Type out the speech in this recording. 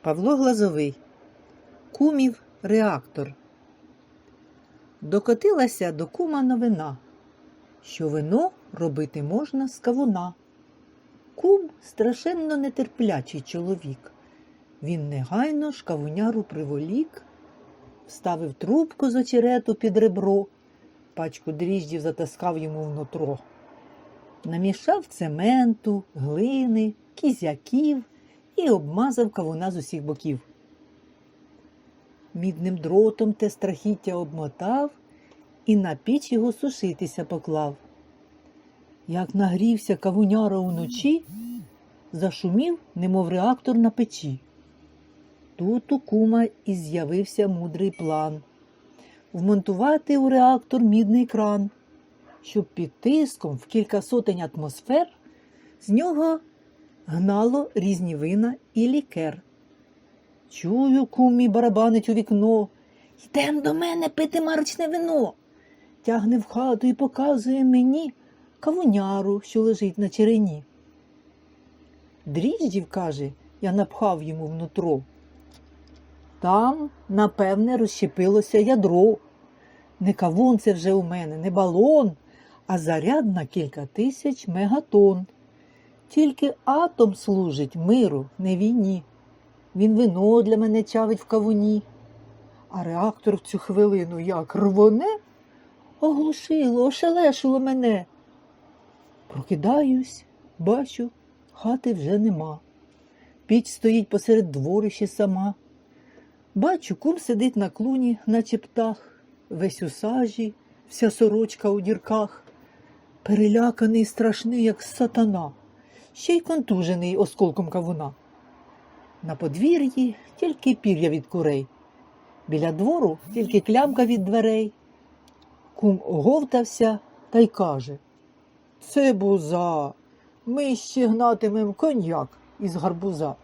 Павло Глазовий. Кумів реактор. Докотилася до кума новина, що вино робити можна з кавуна. Кум страшенно нетерплячий чоловік. Він негайно шкавуняру приволік, вставив трубку з очерету під ребро, пачку дріждів затаскав йому в нутро. Намішав цементу, глини, кізяків і обмазав кавуна з усіх боків. Мідним дротом те страхіття обмотав і на піч його сушитися поклав. Як нагрівся кавуняра уночі, зашумів, немов реактор на печі. Тут у кума і з'явився мудрий план вмонтувати у реактор мідний кран, щоб під тиском в кілька сотень атмосфер з нього гнало різні вина і лікер. Чую, кум мій барабанить у вікно. Йдем до мене пити марочне вино. Тягне в хату і показує мені кавуняру, що лежить на черені. Дріждів, каже, я напхав йому внутро. Там, напевне, розщепилося ядро. Не кавун це вже у мене, не балон, а заряд на кілька тисяч мегатон. Тільки атом служить миру, не війні. Він вино для мене чавить в кавуні. А реактор в цю хвилину як рвоне, оглушило, ошелешило мене. Прокидаюсь, бачу, хати вже нема. Піч стоїть посеред дворища сама. Бачу, кум сидить на клуні, наче птах, весь у сажі, вся сорочка у дірках, переляканий страшний, як сатана, ще й контужений осколком кавуна. На подвір'ї тільки пір'я від курей, біля двору тільки клямка від дверей. Кум оговтався та й каже Це буза, ми ще гнатимем коньяк із гарбуза.